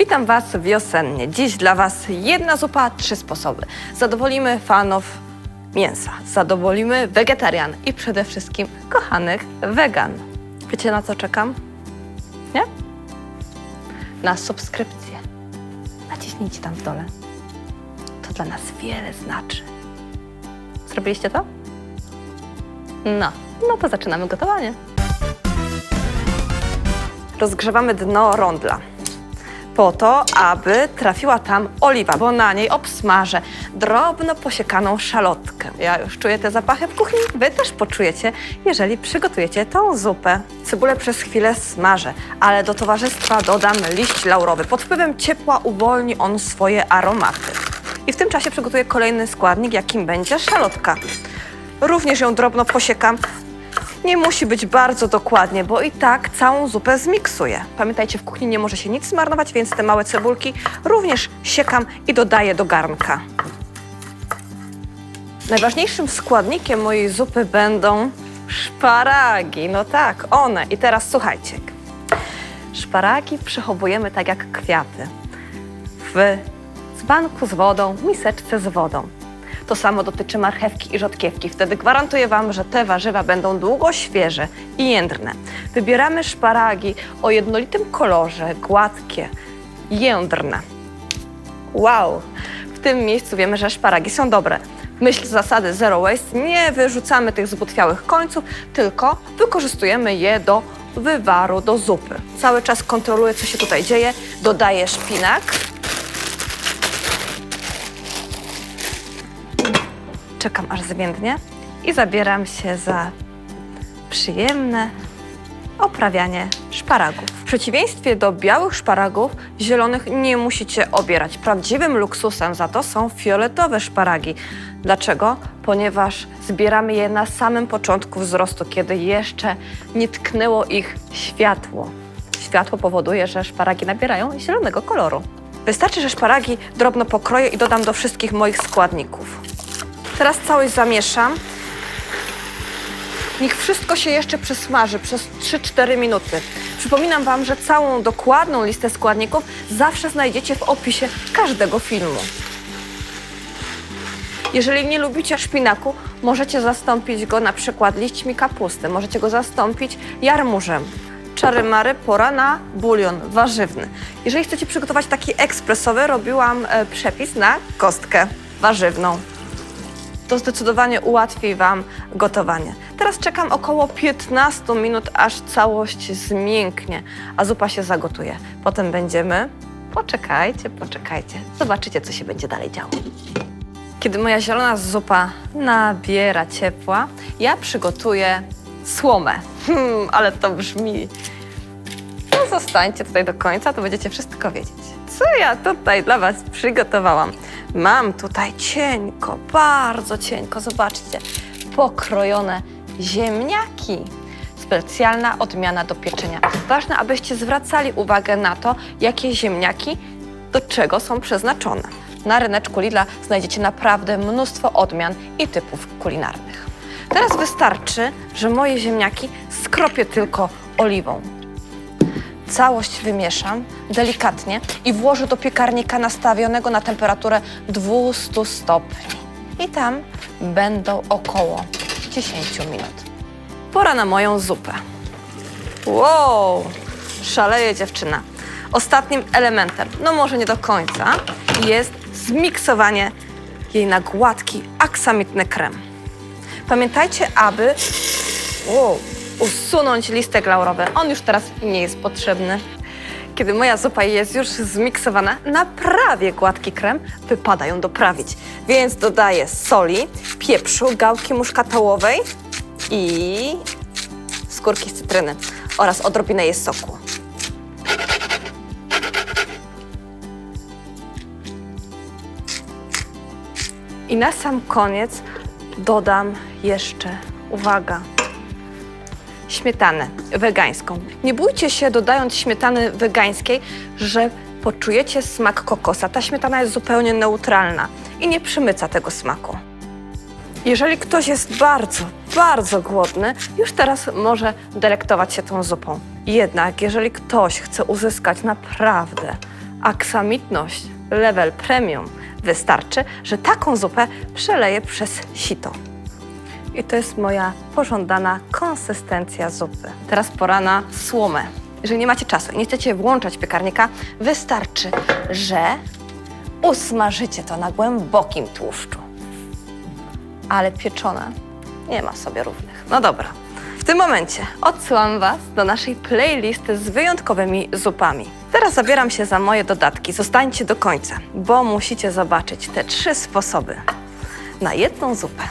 Witam Was wiosennie. Dziś dla Was jedna zupa, trzy sposoby. Zadowolimy fanów mięsa, zadowolimy wegetarian i przede wszystkim kochanych wegan. Wiecie na co czekam? Nie? Na subskrypcję. Naciśnijcie tam w dole. To dla nas wiele znaczy. Zrobiliście to? No, no to zaczynamy gotowanie. Rozgrzewamy dno rondla po to, aby trafiła tam oliwa, bo na niej obsmażę drobno posiekaną szalotkę. Ja już czuję te zapachy w kuchni, wy też poczujecie, jeżeli przygotujecie tą zupę. Cebulę przez chwilę smażę, ale do towarzystwa dodam liść laurowy. Pod wpływem ciepła uwolni on swoje aromaty. I w tym czasie przygotuję kolejny składnik, jakim będzie szalotka. Również ją drobno posiekam. Nie musi być bardzo dokładnie, bo i tak całą zupę zmiksuję. Pamiętajcie, w kuchni nie może się nic zmarnować, więc te małe cebulki również siekam i dodaję do garnka. Najważniejszym składnikiem mojej zupy będą szparagi. No tak, one. I teraz słuchajcie. Szparagi przechowujemy tak jak kwiaty. W dzbanku z wodą, miseczce z wodą. To samo dotyczy marchewki i rzodkiewki. Wtedy gwarantuję Wam, że te warzywa będą długo świeże i jędrne. Wybieramy szparagi o jednolitym kolorze, gładkie, jędrne. Wow! W tym miejscu wiemy, że szparagi są dobre. W myśl zasady zero waste nie wyrzucamy tych zbutwiałych końców, tylko wykorzystujemy je do wywaru, do zupy. Cały czas kontroluję, co się tutaj dzieje. Dodaję szpinak. Czekam aż zwiędnie i zabieram się za przyjemne oprawianie szparagów. W przeciwieństwie do białych szparagów, zielonych nie musicie obierać. Prawdziwym luksusem za to są fioletowe szparagi. Dlaczego? Ponieważ zbieramy je na samym początku wzrostu, kiedy jeszcze nie tknęło ich światło. Światło powoduje, że szparagi nabierają zielonego koloru. Wystarczy, że szparagi drobno pokroję i dodam do wszystkich moich składników. Teraz całość zamieszam. Niech wszystko się jeszcze przesmaży przez 3-4 minuty. Przypominam Wam, że całą dokładną listę składników zawsze znajdziecie w opisie każdego filmu. Jeżeli nie lubicie szpinaku, możecie zastąpić go na przykład liśćmi kapusty, możecie go zastąpić jarmużem. Czary mary, pora na bulion warzywny. Jeżeli chcecie przygotować taki ekspresowy, robiłam e, przepis na kostkę warzywną to zdecydowanie ułatwi Wam gotowanie. Teraz czekam około 15 minut, aż całość zmięknie, a zupa się zagotuje. Potem będziemy... Poczekajcie, poczekajcie. Zobaczycie, co się będzie dalej działo. Kiedy moja zielona zupa nabiera ciepła, ja przygotuję słomę. Hmm, ale to brzmi... No zostańcie tutaj do końca, to będziecie wszystko wiedzieć. Co ja tutaj dla Was przygotowałam? Mam tutaj cienko, bardzo cienko, zobaczcie, pokrojone ziemniaki. Specjalna odmiana do pieczenia. Ważne, abyście zwracali uwagę na to, jakie ziemniaki do czego są przeznaczone. Na ryneczku Lidla znajdziecie naprawdę mnóstwo odmian i typów kulinarnych. Teraz wystarczy, że moje ziemniaki skropię tylko oliwą. Całość wymieszam delikatnie i włożę do piekarnika nastawionego na temperaturę 200 stopni. I tam będą około 10 minut. Pora na moją zupę. Wow, szaleje dziewczyna. Ostatnim elementem, no może nie do końca, jest zmiksowanie jej na gładki, aksamitny krem. Pamiętajcie, aby wow, usunąć listek laurowy. On już teraz nie jest potrzebny. Kiedy moja zupa jest już zmiksowana na prawie gładki krem, wypada ją doprawić. Więc dodaję soli, pieprzu, gałki muszkatołowej i skórki z cytryny oraz odrobinę jej soku. I na sam koniec dodam jeszcze, uwaga, śmietanę wegańską. Nie bójcie się, dodając śmietany wegańskiej, że poczujecie smak kokosa. Ta śmietana jest zupełnie neutralna i nie przymyca tego smaku. Jeżeli ktoś jest bardzo, bardzo głodny, już teraz może delektować się tą zupą. Jednak jeżeli ktoś chce uzyskać naprawdę aksamitność, level premium. Wystarczy, że taką zupę przeleję przez sito. I to jest moja pożądana konsystencja zupy. Teraz pora na słomę. Jeżeli nie macie czasu i nie chcecie włączać piekarnika, wystarczy, że usmażycie to na głębokim tłuszczu. Ale pieczone nie ma sobie równych. No dobra. W tym momencie odsyłam Was do naszej playlisty z wyjątkowymi zupami. Teraz zabieram się za moje dodatki. Zostańcie do końca, bo musicie zobaczyć te trzy sposoby na jedną zupę.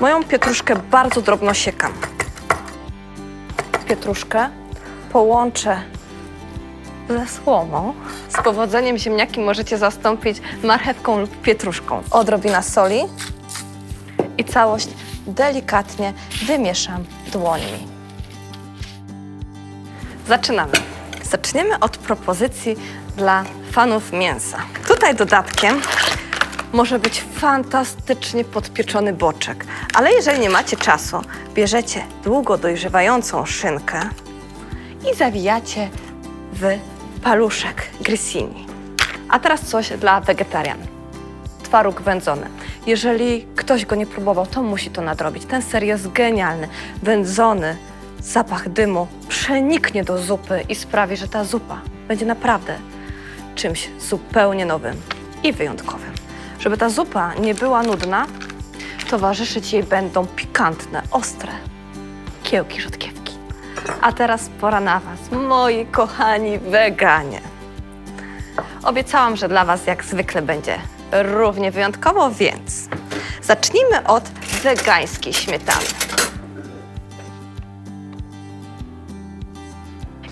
Moją pietruszkę bardzo drobno siekam. Pietruszkę połączę ze słomą. Z powodzeniem ziemniaki możecie zastąpić marchewką lub pietruszką. Odrobina soli i całość delikatnie wymieszam dłońmi. Zaczynamy. Zaczniemy od propozycji dla fanów mięsa. Tutaj dodatkiem może być fantastycznie podpieczony boczek, ale jeżeli nie macie czasu, bierzecie długo dojrzewającą szynkę i zawijacie w paluszek grissini. A teraz coś dla wegetarian. Twaróg wędzony. Jeżeli ktoś go nie próbował, to musi to nadrobić. Ten ser jest genialny. Wędzony, zapach dymu przeniknie do zupy i sprawi, że ta zupa będzie naprawdę czymś zupełnie nowym i wyjątkowym. Żeby ta zupa nie była nudna, towarzyszyć jej będą pikantne, ostre kiełki rzodkiewki. A teraz pora na Was, moi kochani weganie. Obiecałam, że dla Was jak zwykle będzie równie wyjątkowo, więc zacznijmy od wegańskiej śmietany.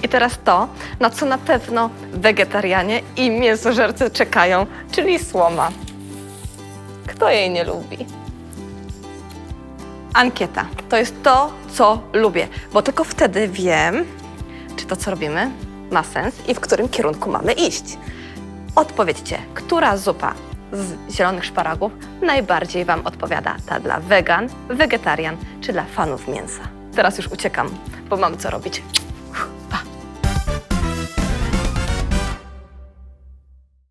I teraz to, na co na pewno wegetarianie i mięsożercy czekają, czyli słoma. Kto jej nie lubi? Ankieta. To jest to, co lubię, bo tylko wtedy wiem, czy to, co robimy, ma sens i w którym kierunku mamy iść. Odpowiedzcie, która zupa z zielonych szparagów najbardziej Wam odpowiada? Ta dla wegan, wegetarian czy dla fanów mięsa? Teraz już uciekam, bo mam co robić.